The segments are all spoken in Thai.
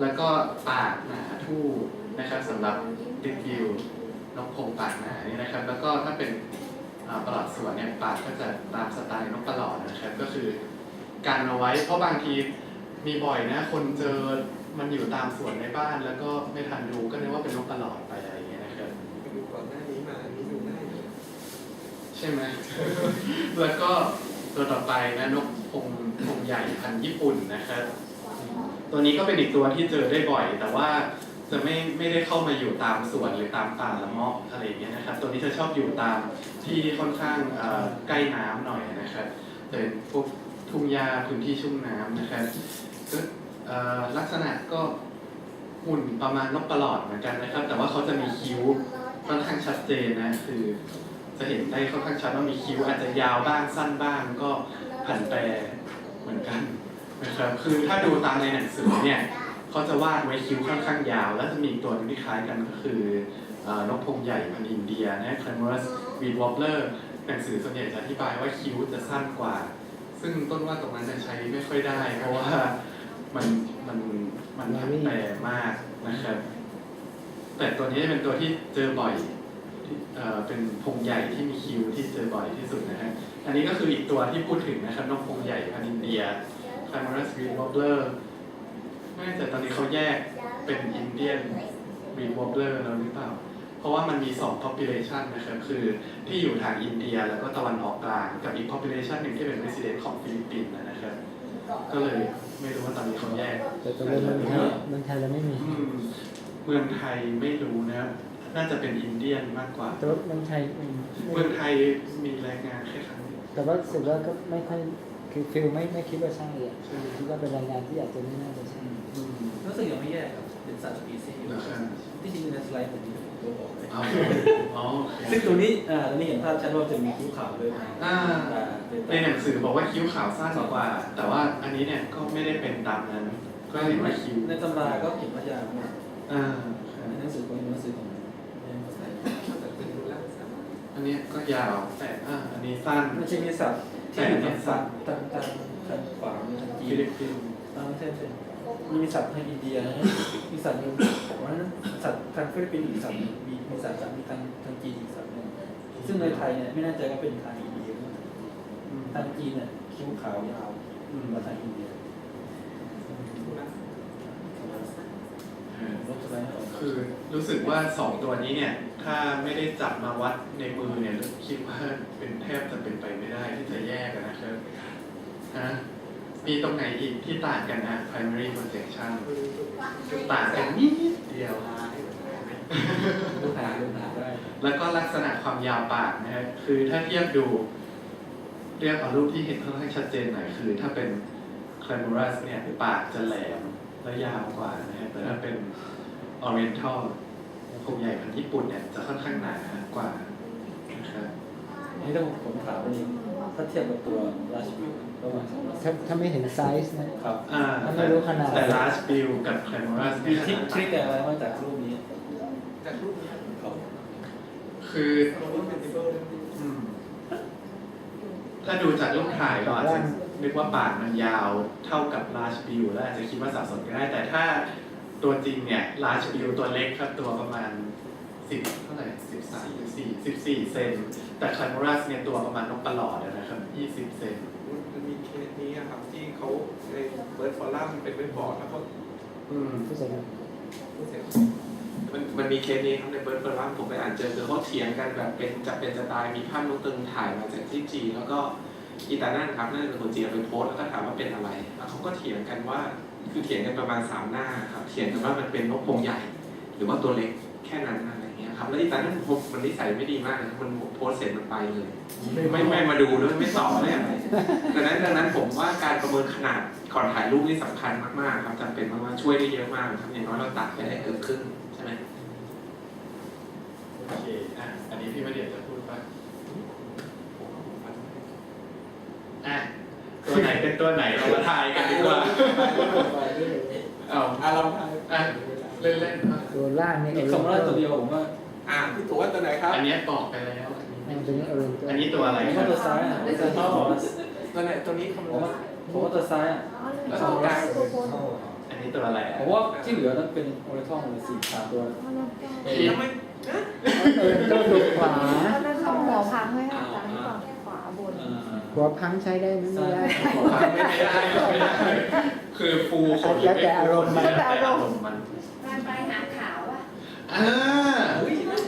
แล้วก็ปากหนาทู่นะครับสำหรับดิกิวนกพงปากหนานี่นะครับ แล้วก็ถ้าเป็นอ่าประหลอดสวนเนี่ยปากก็จะตามสไตล์นกประหลอดนะครับ ก็คือการเอาไว้เพราะบางทีมีบ่อยนะคนเจอมันอยู่ตามสวนในบ้าน แล้วก็ไม่ทันดูก็นึกว่าเป็นนกประหลอดไปอะไรอย่างเงี้ยนะครับไปดูก่อนหน้านี้มาอันนี้ดูง่ายเลยใช่ไหมแล้วก็ตัวต่อไปนะนกพงพงใหญ่พันธุ์ญี่ปุ่นนะครับ ตัวนี้ก็เป็นอีกตัวที่เจอได้บ่อย แต่ว่าจะไม่ไม่ได้เข้ามาอยู่ตามสวนหรือตามป่าละมาะอะไรเงี้ยนะครับ ตัวนี้จะชอบอยู่ตามที่ค่อนข้างใกล้น้ำหน่อยนะครับจะเป็นพวกทุ่งหญ้าพื้นที่ชุ่มน้ำนะครับก็ลักษณะก็หุ่นประมาณนกประหลอดเหมือนกันนะครับ แต่ว่าเขาจะมีคิ้วค่อนข้างชัดเจนนะคือจะเห็นได้ค่อนข้างชัดว่ามีคิ้วอาจจะยาวบ้างสั้นบ้างก็ผันแปรเหมือนกัน นะครับคือถ้าดูตามในหนังสือเนี่ยเขาจะวาดไว้คิ้วค่อนข้างยาว แล้วจะมีตัวนึงที่คล้ายกันก็คือนกพงใหญ่พันธินเดียนะ Clamorous Reed Wobbler หนังสือส่วนใหญ่จะอธิบายว่าคิ้วจะสั้นกว่า ซึ่งต้นว่าตรงนั้นจะใช้ไม่ค่อยได้ เพราะว่ามันมันมันแปรมากนะครับ แต่ตัวนี้จะเป็นตัวที่เจอบ่อยเอ่อเป็นพงใหญ่ที่มีคิวที่เจอบ่อยที่สุดนะฮะอันนี้ก็คืออีกตัวที่พูดถึงนะครับนกพงใหญ่พันธินเดีย c l a m o r o u s Green Wobbler ไม่แน่ใจตอนนี้เขาแยกเป็นอินเดียน Green Wobbler แล้วหรือเปล่า เพราะว่ามันมี 2 population นะครับคือที่อยู่ทางอินเดียแล้วก็ตะวันออกกลาง กับอีก population หนึ่งที่เป็น resident ของฟิลิปปินส์นะครับ ก็เลยไม่รู้ว่าตอนนี้เขาแยกแต่ตัวเมืองไทยเมืองไทยเราไม่มีอืมเมืองไทยไม่รู้นะน่าจะเป็นอินเดียนมากกว่า แต่ว่าเมืองไทยไม่เมืองไทยมีรายงานแค่ครั้งเดียวแต่ว่ารู้สึกว่าก็ไม่ค่อย คือฟิลไม่ไม่คิดว่าใช่อะใช่ไหมคิดว่าเป็นรายงานที่อาจจะไม่น่าจะใช่อืมรู้สึกยังไม่แยกครับเป็นสัตว์สปีซีส์อยู่เหรอครับที่จริงในสไลด์ผมมีตัวบอกเลยเอาอ๋อโอเคซึ่งตัวนี้อ่าตัวนี้เห็นภาพชัดว่าจะมีคิ้วขาวด้วยอ่าอ่าเป็นในหนังสือบอกว่าคิ้วขาวสั้นกว่า แต่ว่าอันนี้เนี่ยก็ไม่ได้เป็นตามนั้น ก็เห็นว่าคิ้วในตำราก็เขียนว่ายาวมากอ่าในหนังสือของหนังสือของแต่เป็นดูแล้วสามารถอันนี้ก็ยาวแต่อ่าอันนี้สั้นมันจะมีสัต ว์ที่อยู่ทางฝั่งทางทางทางขวามือทางจีฟินลิปปินส์อ่าไม่ใช่เป็นมีสัตว์ทางอินเดียนะมีสัตว์หนึ่งผมว่านั้นสัตว์ทางฟิลิปปินส์อีกสัตว์หนึ่งมีมีสัตว์จากมีทางทางจีนอีกสัตว์หนึ่งซึ่งในไทยเนี่ยไม่แน่ใจว่าเป็นทางอินเดียหรือเปล่าอืมทางจีนเนี่ยคิ้วขาวยาวกว่าทางอินเดีย ดูแล้ว เออ รถสไลด์ออก คือรู้สึกว่าสองตัวนี้เนี่ย ถ้าไม่ได้จับมาวัดในมือเนี่ยคิดว่าเป็นแทบจะเป็นไปไม่ได้ที่จะแยกอะนะครับฮะมีตรงไหนอีกที่ต่างกันนะ primary projection ต่างกันนิดเดียว แล้วก็ลักษณะความยาวปากนะฮะคือถ้าเทียบดู เรียกเอารูปที่เห็นค่อนข้างชัดเจนหน่อยคือ ถ้าเป็น clamorous เนี่ยปากจะแหลมและยาวกว่านะฮะแต่ถ้าเป็น oriental พงใหญ่พันธุ์ญี่ปุ่นเนี่ยจะค่อนข้างหนากว่านะครับนี่ต้องผมถามว่านี่ถ้าเทียบกับตัวราชบิวระหว่างสองถ้าถ้าไม่เห็นไซส์นะ ครับอ่าถ้าไม่รู้ขนาด แต่ large bill กับ clamorous มีเนี่ยทริคทริคอะไรมาจากรูปนี้ จากรูปนี้ครับคือเราว่าเป็นดิเบิลอืมถ้าดูจากรูปถ่ายเราอาจจะนึกว่าปากมันยาวเท่ากับ large bill แล้วอาจจะคิดว่าสับสนก็ได้ แต่ถ้า ตัวจริงเนี่ย large bill ตัวเล็กครับตัวประมาณสิบเท่าไหร่สิบสามสิบสี่สิบสี่เซนแต่ clamorous เนี่ยตัวประมาณนกประหลอดอะนะครับยี่สิบเซนมันมีเคสนี้อะครับที่เขาในเบิร์ดฟอรัมเป็นเว็บบอร์ดแล้วก็อืมผู้สังเกตพูดเสร็จมันมันมีเคสนี้ครับในเบิร์ดฟอรัมผมไปอ่านเจอคือเขาเถียงกันแบบเป็นจะเป็นจะตายมีภาพนกตึงถ่ายมาจากที่จีนแล้วก็อีตานั่นครับนั่นเป็นคนจีนเอาไปโพสต์แล้วก็ถามว่าเป็นอะไร แล้วเขาก็เถียงกันว่า คือเถียงกันประมาณสามหน้าครับเถียงกันว่ามันเป็นนกพงใหญ่ หรือว่าตัวเล็กแค่นั้นอะไรเงี้ยครับแล้วอีตานั่นผมมันนิสัยไม่ดีมากเลยมันโพสต์เสร็จมันไปเลย ไม่ไม่มาดูด้วยไม่ตอบไม่อะไรดังนั้นดังนั้นผมว่าการประเมินขนาดก่อนถ่ายรูปนี่สำคัญมากๆครับจำเป็นมากๆช่วยได้เยอะมากครับอย่างน้อยเราตัดไปได้เกินครึ่งใช่ไหมโอเคอะอันนี้พี่มาเดียจะพูดว่าอะตัวไหนเป็นตัวไหนเรามาทายกันดีกว่า เอาอะเราถ่ายอะเล่นๆอะตัวล่างนี่อีกสองรอบตัวเดียวผมว่าอะพี่ตัวว่าตัวไหนครับ อันเนี้ยบอกไปแล้วอันตัวนี้อารมณ์ตัวอันนี้ตัวอะไรผมครัว่าบตัวซ้ายอะตัวซ้ายผมว่าตัวไหนตัวนี้คำนผวมณ ว่าผมว่าตัวซ้ายอะแล้วตัวกลางอันนี้นี้ตัวอะไรผมว่าที่เหลือนั้นเป็นโอเรทองเลยสี่สามตัวคิดทำไมนะเออต้องดูขวาแล้วทำหัวพังไว้ค่ะซ้ายก่อนขวาบนอ่า หัวพังใช้ได้ไหมไม่ได้ ไม่ได้ไม่ได้คือฟูของแล้วแต่อารมณ์มัน แล้วแต่อารมณ์ มันการไปหาขาวอะอ่า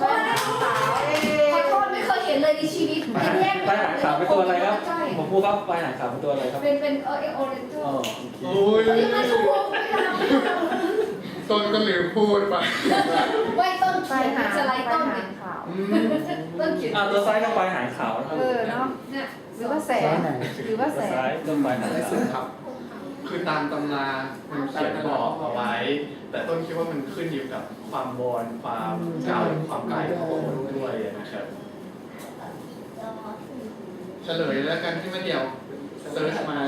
ไปหาขาวเองขอโทษไม่เคยเห็นเลยในชีวิตปลาไม่แยกปลาหางขาวเป็นตัวอะไรครับใช่ผมพูดครับปลาหางขาวเป็นตัวอะไรครับ เป็นเป็นเออโอเรนจ์อ๋อโอ้ย เฮ้ยมันถูกไม่ได้ ต้นก็ลืมพูดไปไว้ต้นเขียนสไลด์ต้นเนี่ยขาว อืมต้นเขียนอ่าตัวซ้ายก็ปลาหางขาวนะครับเออเนาะ เนี่ยหรือว่าแสซ้ายงไหนหรือว่าตัวแสซ้ายงก็ปลาหางได้ขาสึวกครับ คือตามตำรามันเขียนบอกเอาไว้ แต่ต้นคิดว่ามันขึ้นอยู่กับความวอนความเก่าความไกลของคนด้วยนะครับ เฉลยแล้วกันที่มาเดียวเซิร์ชมา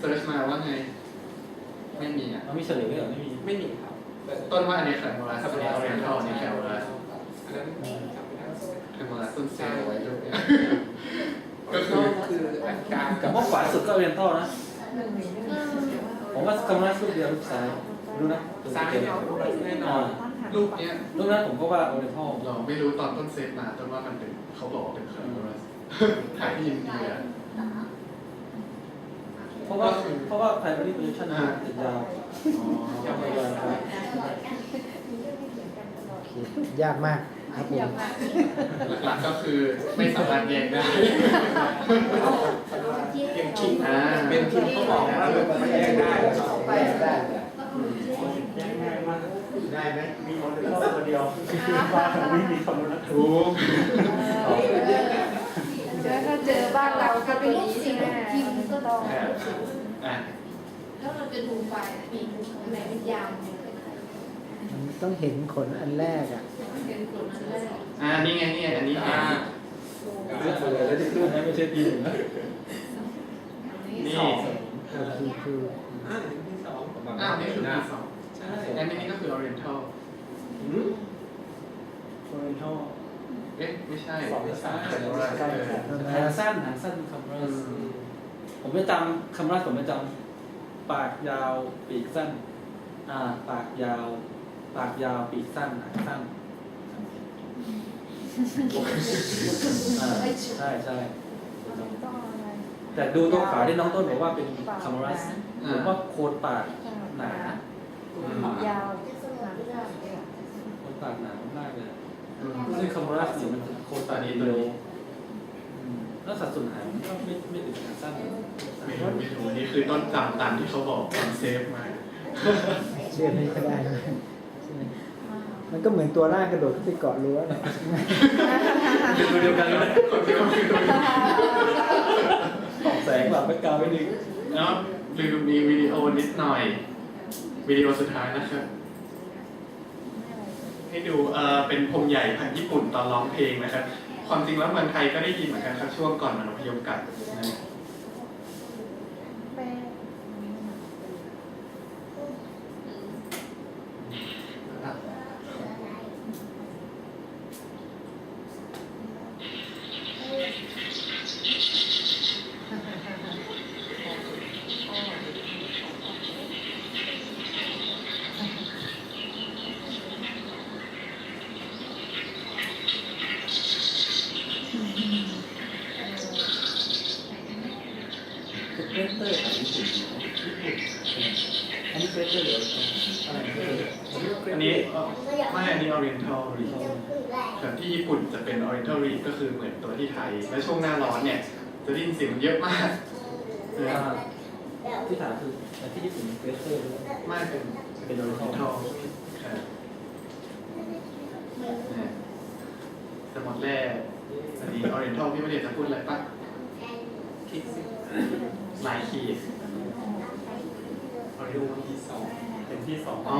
เซิร์ชมาว่าไง ไม่มีอะ มันมีเฉลยไหมเหรอไม่มี ไม่มีครับ ต้นว่าอันนี้แคลมูลัสอันนี้ออเรนทัลอันนี้แคลมูลัสอันนั้นจำไม่ได้แคลมูลัสต้นเซลล์ไว้ด้วยเนี่ยก็ก็คือคืออันกลางกับพวกขวาสุดก็โอเรียนทัลนะผมว่าคำนั้นรูปเดียวรูปซ้ายรู้นะซ้ายเอาแน่นอนรูปเนี้ยรูปนั้นผมก็ว่าโอเรียนทัลเราไม่รู้ตอนต้นเซตมาต้นว่ามันเป็นเขาบอกว่าเป็นแคลมูลัสถ่ายที่อินเดีย เพราะว่าเพราะว่า primary position อ่าจะยาวอ๋อยาวไปยาวไปยากมากครับผมหลักๆก็คือไม่สามารถแยกได้อย่างคิงอ่าเป็นคิงเขาบอกว่ามันไม่แยกได้ไปได้ได้ไหมมีโอเรียนทัลตัวเดียวว่าไม่มีคำนั้นถูก เจอถ้าเจอบ้านเราก็เป็นนรูปนี้สิ่ใช่งไหมพิมพ์ก็ต้องอ่าอะแล้วเราจะดูไฟล์ปีกอันไหนมันยาวมันต้องเห็นขนอันแรกอะเป็นกลุ่มนั้นแรกอ่านี่ไงนี่อันนี้อ่าเรื่องอะไรแล้วที่ขึ้นนะไม่ใช่ปีหนึ่งนะนี่คือคืออ่าที่สองอ้านี่คือที่สองใช่อันนี้ก็คือ Oriental อืมโอเรนทัล เอ๊ะไม่ใช่สองที่สามแคลมูลัสใช่เออหางสั้นหางสั้นคำรัสผมไม่จำคำรัสผมไม่จำปากยาวปีกสั้น อ่า ปากยาว ปากยาวปีกสั้นหางสั้นอ่าใช่ใช่ต้องอะไรแต่ดูตัวขวาที่น้องต้นบอกว่าเป็นคำรัสผมว่าโคนปากหนา ยาวโคนปากหนามากเลยอืม ซึ่งคำรัสเนี่ยมันจะโคนปากเร็วอืมแล้วสัดส่วนหางมันก็ไม่ไม่ถึงหางสั้นไม่รู้ไม่รู้นี่คือต้นจำตามที่เขาบอกตอนเซฟมาเชื่อไม่ได้ มันก็เหมือนตัวล่างกระโดดขึ้นไปเกาะรั้วแหละเป็นตัวเดียวกันเลยคนที่เขาคือตัวนี้ออกแสงแบบไม่กาวไปหนึ่งเนาะลืมมีวิดีโอนิดหน่อย วิดีโอสุดท้ายนะครับ ให้ดูเออเป็นพงใหญ่พันญี่ปุ่นตอนร้องเพลงนะครับ ความจริงแล้วเมืองไทยก็ได้ยินเหมือนกันครับช่วงก่อนมันอพยพกลับนะ แป้ง คือเพรสเตอร์ของญี่ปุ่นอันนี้เพรสเตอร์เดี๋ยวอะไร อันนี้ไม่อันนี้ Oriental Reef แบบที่ญี่ปุ่นจะเป็น Oriental Reef ก็คือเหมือนตัวที่ไทย และช่วงหน้าร้อนเนี่ย จะได้ยินเสียงเยอะมากนะอ่าที่ถามคือแต่ที่ญี่ปุ่นเพรสเตอร์ไม่เป็นเป็น Oriental Oriental ครับเนี่ยสมดแรกอันนี้ Oriental พี่ไม่ได้จะพูดอะไรปะคิดสิลายขีดเอาดูที่สอง เป็นที่สองอ๋อ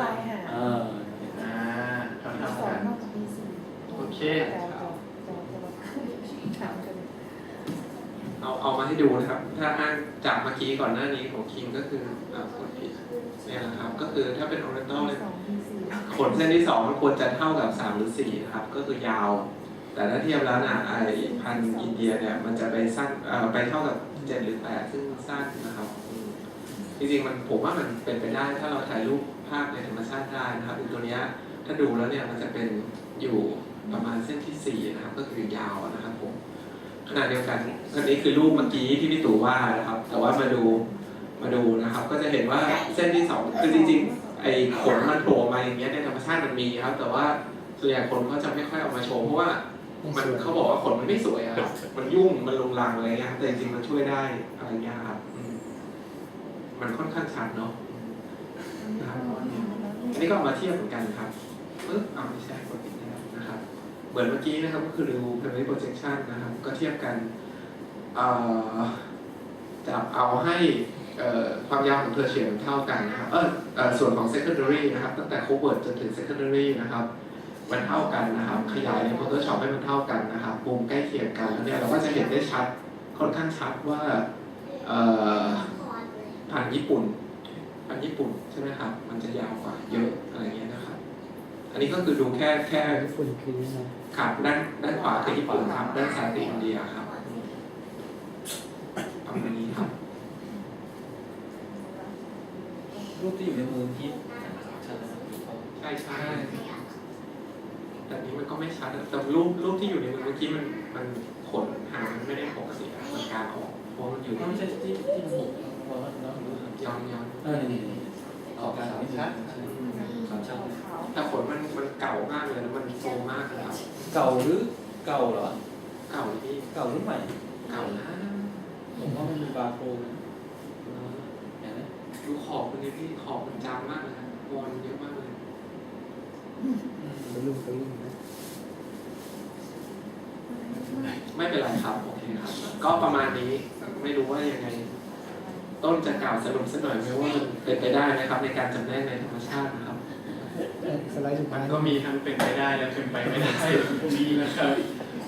ไปหาอ่าอ่าเท่าสๆอกังน นอกจากปีสี่โอเค แต่จะจะจะถามกันเอาเอามาให้ดูนะครับ ถ้าอ้างจากเมื่อกี้ก่อนหน้านี้ของคิงก็คืออ่ากดผิดเนี่ยนะครับ ก็คือถ้าเป็นออเรนทัลเนี่ย สองปีสี่ขนเส้นที่สองมันควรจะเท่ากับสามหรือสี่นะครับ ก็คือยาว แต่ถ้าเทียบแล้วนะไอพันธุ์อินเดียเนี่ยมันจะไปสั้นเอ่อไปเท่ากับเจ็ดหรือแปดซึ่งสั้นนะครับอืม จริงๆมันผมว่ามันเป็นไปได้ถ้าเราถ่ายรูปภาพในธรรมชาติได้นะครับอีกตัวเนี้ยถ้าดูแล้วเนี่ยมันจะเป็นอยู่ประมาณเส้นที่สี่นะครับ ก็คือยาวนะครับผมขณะเดียวกันอันนี้คือรูปเมื่อกี้ที่พี่ตู่ว่านะครับ แต่ว่ามาดูมาดูนะครับ ก็จะเห็นว่าเส้นที่สองคือจริงๆไอ้ขนมันโผล่มาอย่างเงี้ยในธรรมชาติมันมีครับ แต่ว่าส่วนใหญ่คนก็จะไม่ค่อยเอามาโชว์เพราะว่ามันเขาบอกว่าขนมันไม่สวยอะครับมันยุ่งมันลงรังอะไรเงี้ยครับแต่จริงๆมันช่วยได้อะไรเงี้ยครับอื มมันค่อนข้างชัดเนาะนะครับอันนี้ก็เอามาเทียบเหมือนกันครับปึ๊บเอาไม่ใช่กดอีกแล้วนะครับ เหมือนเมื่อกี้นะครับก็คือดู primary projection นะครับ ก็เทียบกันเอ่อจะเอาให้เอ่อความยาวของเทอร์เชียเท่ากันนะครับ เออเอ่อส่วนของ secondary นะครับ ตั้งแต่ covert จนถึง secondary นะครับ มันเท่ากันนะครับ ขยายใน Photoshop ให้มันเท่ากันนะครับมุมใกล้เคียงกันแล้วเนี่ยเราก็จะเห็นได้ชัด ค่อนข้างชัดว่าเอ่อผ่านญี่ปุ่นผ่านญี่ปุ่นใช่ไหมครับ มันจะยาวกว่าเยอะอะไรเงี้ยนะครับ อันนี้ก็คือดูแค่แค่ญี่ปุ่นคือยังไงขาด้านด้านขวาคือญี่ปุ่นครับ ด้านซ้ายคืออินเดียครับประมาณนี้ครับ รูปที่อยู่ในมือที่ชัดนะครับใช่ใช่แต่นี้มันก็ไม่ชัดอะแต่รูปรูปที่อยู่ในมือเมื่อกี้มันมันขนหางมันไม่ได้ปกติอะมันกลางออกเพราะมันอยู่ไม่ใช่ที่ที่หก ร้อยเนาะย้อนย้อนเออนี่นี่ออกการไม่ชัดสามชัดแต่ขนมันมันเก่ามากเลยแล้วมันโซมากเลยครับเก่าหรือเก่าเหรอ เก่าที่เก่าหรือใหม่ เก่านะผมว่ามันมีบาร์โค้ดนะเห็นไหมดูขอบมันนี่พี่ขอบมันจางมากเลยครับวอนเยอะมากเลยไปลุ่มไปลุ่มนะไม่เป็นไรครับ โอเคครับ ก็ประมาณนี้ ไม่รู้ว่ายังไง ต้นจะกล่าวสรุปสักหน่อยไหมว่ามันเป็นไปได้ไหมครับ ในการจำแนกในธรรมชาตินะครับเอ่อสไลด์สุดมัท้านยก็มีทั้งเป็นไปได้และเป็นไปไม่ได้ตรงนี้นะครับ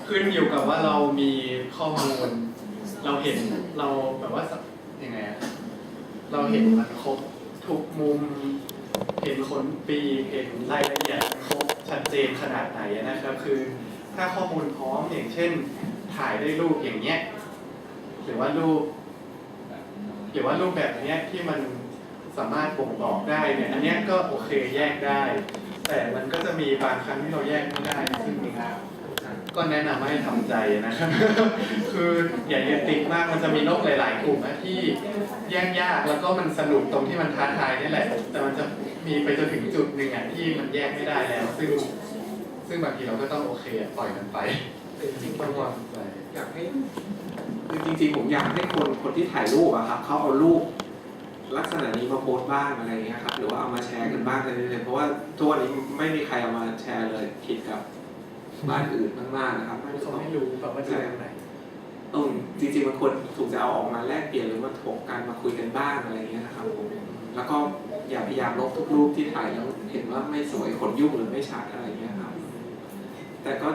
ขึ้นอยู่กับว่าเรามีข้อมูล เราเห็นเราแบบว่าสักยังไงอะเราเห็นมันครบทุกมุม เห็นขนปีกเห็นรายละเอียดครบชัดเจนขนาดไหนนะครับ คือถ้าข้อมูลพร้อมอย่างเช่น ถ่ายได้รูปอย่างเงี้ยหรือว่ารูปห รือว่ารูปแบบเนี้ยที่มันสามารถบ่งบอกได้เนี่ยอันเนี้ยก็โอเคแยกได้ แต่มันก็จะมีบางครั้งที่เราแยกไม่ได้ซึ่งก็แนะนำให้ทำใจนะครับ คืออย่ายึดติดมากมันจะมีนกหลาย ๆ กลุ่มนะที่แยกยากแล้วก็มันสนุกตรงที่มันท้าทายนี่แหละ แต่มันจะมีไปจนถึงจุดหนึ่งอะที่มันแยกไม่ได้แล้ว ซึ่ง ซึ่งบางทีเราก็ต้องโอเคปล่อยมันไปต่จริงๆต้อองวางอยากให้ คือจริงๆผมอยากให้คนคนที่ถ่ายรูปอะครับเขาเอารูปลักษณะนี้มาโพสต์บ้างอะไรอย่างเงี้ยครับหรือว่าเอามาแชร์กันบ้างอะไรเลยเพราะว่าทุกวันนี้ไม่มีใครเอามาแชร์เลยผิดกับบ้านอื่นมากๆนะครับไม่เขาต้องไม่รู้แบบว่าจะตรงไหนเออจริงๆมันควรถูกจะเอาออกมาแลกเปลี่ยนหรือมาถกกันมาคุยกันบ้างอะไรอย่างเงี้ยนะครับผมแล้วก็อย่าพยายามลบทุกรูปที่ถ่ายแล้วเห็นว่าไม่สวยขนยุ่งหรือไม่ชัดอะไรอย่างเงี้ยครับแต่ก็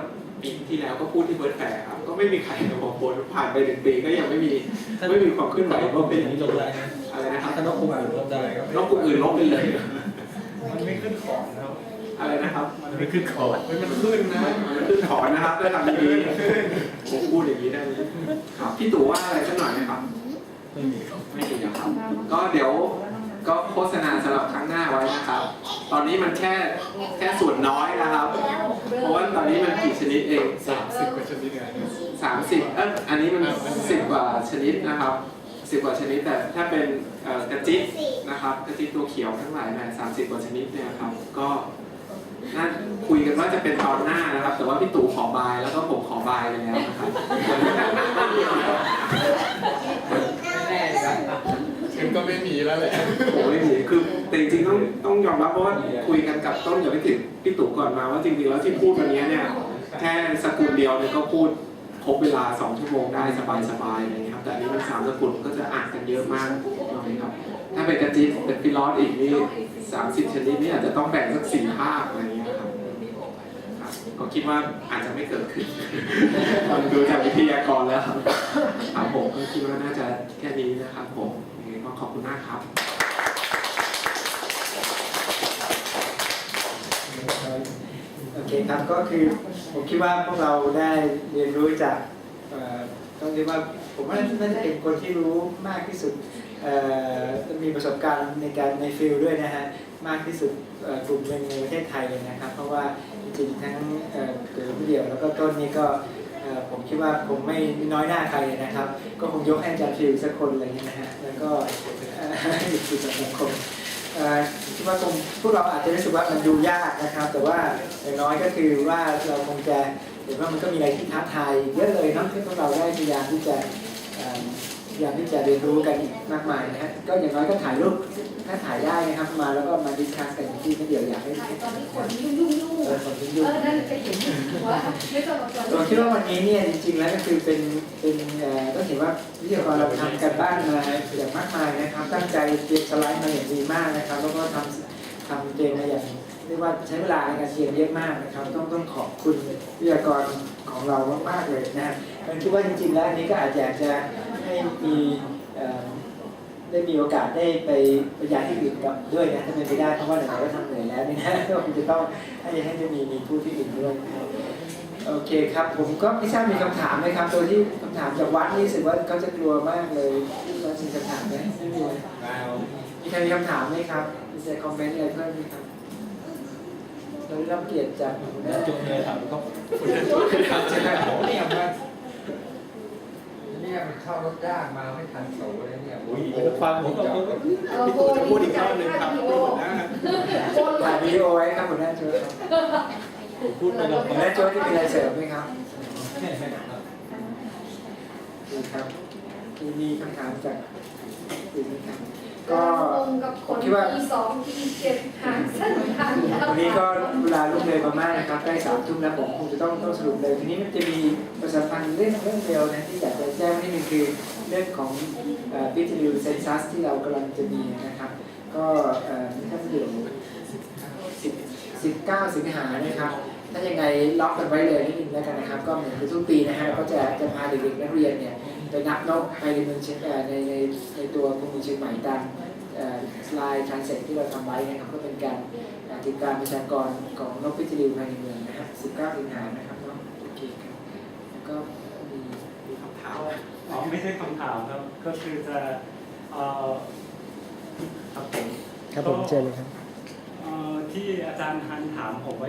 ปีที่แล้วก็พูดที่เบิร์ดแฟร์ครับ ก็ไม่มีใครมาโพสต์ผ่านไปหนึ่งปีก็ยังไม่มีไม่มีความเคลื่อนไหวถ้าว่าเป็เป็นนอย่างนี้ลบได้นะอะไรนะครับถ้านกกลุ่มอื่นลบได้ครับนอกกลุ่มอื่นลบไปเลยมันไม่ขึ้นของนะครับอะไรนะครับ มันไม่ขึ้นของมันขึ้นนะมันขึ้นถอนนะครับถ้าทำดีๆผมพูดอย่างนี้ได้เลยครับพี่ตู่ว่าอะไรสักหน่อยไหมครับไม่มีครับไม่ดีนะครับ ก็เดี๋ยวก็โฆษณาสำหรับครั้งหน้าไว้นะครับ ตอนนี้มันแค่แค่ส่วนน้อยนะครับ เพราะว่าตอนนี้มันกี่ชนิดเองสามสิบกว่าชนิดไงสามสิบเอออันนี้มันสิบกว่าชนิดนะครับสิบกว่าชนิดแต่ถ้าเป็นเอ่อกระจิบนะครับกระจิบตัวเขียวทั้งหลายเนี่ยสามสิบกว่าชนิดเนี่ยครับก็น่าคุยกันว่าจะเป็นตอนหน้านะครับ แต่ว่าพี่ตู่ขอบายแล้วก็ผมขอบายไปแล้วนะครับ มัน ก็ไม่มีแล้วแหละโอ้ยหมูคือแต่จริงๆต้องต้องยอมรับเพราะว่าคุยกันกับต้นกับพี่ติ๋วพี่ตู่ก่อนมาว่าจริงๆแล้วที่พูดวันนี้เนี่ยแค่สกุลเดียวเนี่ยก็พูดครบเวลาสองชั่วโมงได้สบายๆอะไรอย่างเงี้ยครับแต่อันนี้มันสามสกุลก็จะอ่านกันเยอะมากนะครับถ้าเป็นกระจิบเป็นฟิลอสอีกนี่สามสิบชนิดนี่อาจจะต้องแบ่งสักสี่ภาคอะไรเงี้ยครับก็คิดว่าอาจจะไม่เกิดขึ้นตอนดูจากวิทยากรแล้วครับผมก็คิดว่าน่าจะแค่นี้นะครับผม ยังไงขอบคุณมากครับโอเคครับก็คือผมคิดว่าพวกเราได้เรียนรู้จากต้องเรียกว่าผมว่าน่าจะเป็นคนที่รู้มากที่สุดมีประสบการณ์ในการในฟิลด์ด้วยนะฮะมากที่สุดกลุ่มหนึ่งในประเทศไทยเลยนะครับ เพราะว่าจริงๆทั้งเอ่อเกิดผู้เดียวแล้วก็ต้นนี่ก็ผมคิดว่าผมไม่น้อยหน้าใครเลยนะครับ ก็คงยกให้อาจารย์ฟิลสักคนอะไรอย่างเงี้ยนะฮะแล้ว ก็คืออีกสังคมเอ่อคิดว่าคงพวกเราอาจจะรู้สึกว่ามันดูยากนะครับ แต่ว่าอย่างน้อยก็คือว่าเราคงจะเห็นว่ามันก็มีอะไรที่ท้าทายเยอะเลยนะที่พวกเราได้พยายามที่จะ ยายามที่จะเรียนรู้กันอีกมากมายนะฮะก็อย่างน้อยก็ถ่ายรูปถ้าถ่ายได้นะครับมาแล้วก็มาดิสคัสกันที่ไม่เดียวอยากให้ถ่ายตอนที่คนยุ่งยุ่งยุ่งเออคนที่เอยุ่งอนั่นจะเห็นว่าไม่ต้องมาตอนผมคิดว่าวันนี้เนี่ยจริงๆแล้วก็คือเป็นเป็นเอ่อต้องเห็นว่าวิทยากรเราทำกันบ้านมาอย่างมากมายนะครับ ตั้งใจเตรียมสไลด์มาอย่างดีมากนะครับ แล้วก็ทำทำเกมมาอย่างเรียกว่าใช้เวลาในการเตรียมเยอะมากนะครับ ต้องต้องขอบคุณวิทยากรของเรามากๆเลยนะฮะผมคิดว่าจริงๆแล้วอันนี้ก็อาจจะจะ ให้มีเอ่อได้มีโอกาสได้ไปบรรยายที่อื่นกับด้วยนะถ้าเป็นไปได้เพราะว่าไหนๆก็ทำเหนื่อยแล้วนี่นะก็คงจะต้องให้ให้จะมีมีผู้ที่อื่นด้วยนะครับโอเคครับ ผมก็ไม่ทราบมีคำถามไหมครับ ตัวที่คำถามจากวัดนี่รู้สึกว่าเขาจะกลัวมากเลยที่วัดมีคำถามไหมไม่มีเลยมีใครมีคำถามไหมครับมีจะคอมเมนต์อะไรเพิ่มไหมครับเราได้รับเกียรติจากหัวหน้าจงเลยถามเขาใช่ไหมเนี่ยมัน เนี่ยมันเข้ารถยากมาไม่ทันโสเลยเนี่ยอุ้ยฟังผมก็ผมก็เออโบจะพูดอีกรอบหนึ่งครับพูดหมดนะโบนถ่ายวิดีโอไว้ครับหัวหน้าโจ้ครับผมพูดไปแล้วหัวหน้าโจ้ที่มีอะไรเสริมไหมครับดีครับมีมีคำถามจากอื่นไหมครับ ก็ก็งงกับคนทีสองทีเจ็ดหางสั้นหางยาววันนี้ก็เวลาลุกเลยมามากนะครับใกล้สามทุ่มแล้วผมคงจะต้องต้องสรุปเลยทีนี้มันจะมีประชาสัมพันธ์เรื่องเรื่องเดียวนะที่อยากจะแจ้งนิดนึงคือเรื่องของพิจิตรเซนซัสที่เรากำลังจะมีนะครับ ก็เอ่อถ้าจะอยู่10 19 สิงหานะครับถ้ายังไงล็อกกันไว้เลยนิดนึงแล้วกันนะครับ ก็เหมือนทุกปีนะฮะก็จะจะพาเด็กๆนักเรียนเนี่ยไปนับนกภายในเมืองเชียงในในในตัวกรุงเชียงใหม่ตาม สไลด์ทรานเซ็ตที่เราทำไว้นะครับก็เป็นการอ่าติดตามประชากรของนกพิจิตรภายในเมืองนะครับ19สิงหานะครับเนาะโอเคครับแล้วก็มีมีคำถามอ๋อไม่ใช่คำถามครับก็คือจะเอ่อครับผมครับผมเชิญเลยครับเอ่อที่อาจารย์ทันถามผมไว้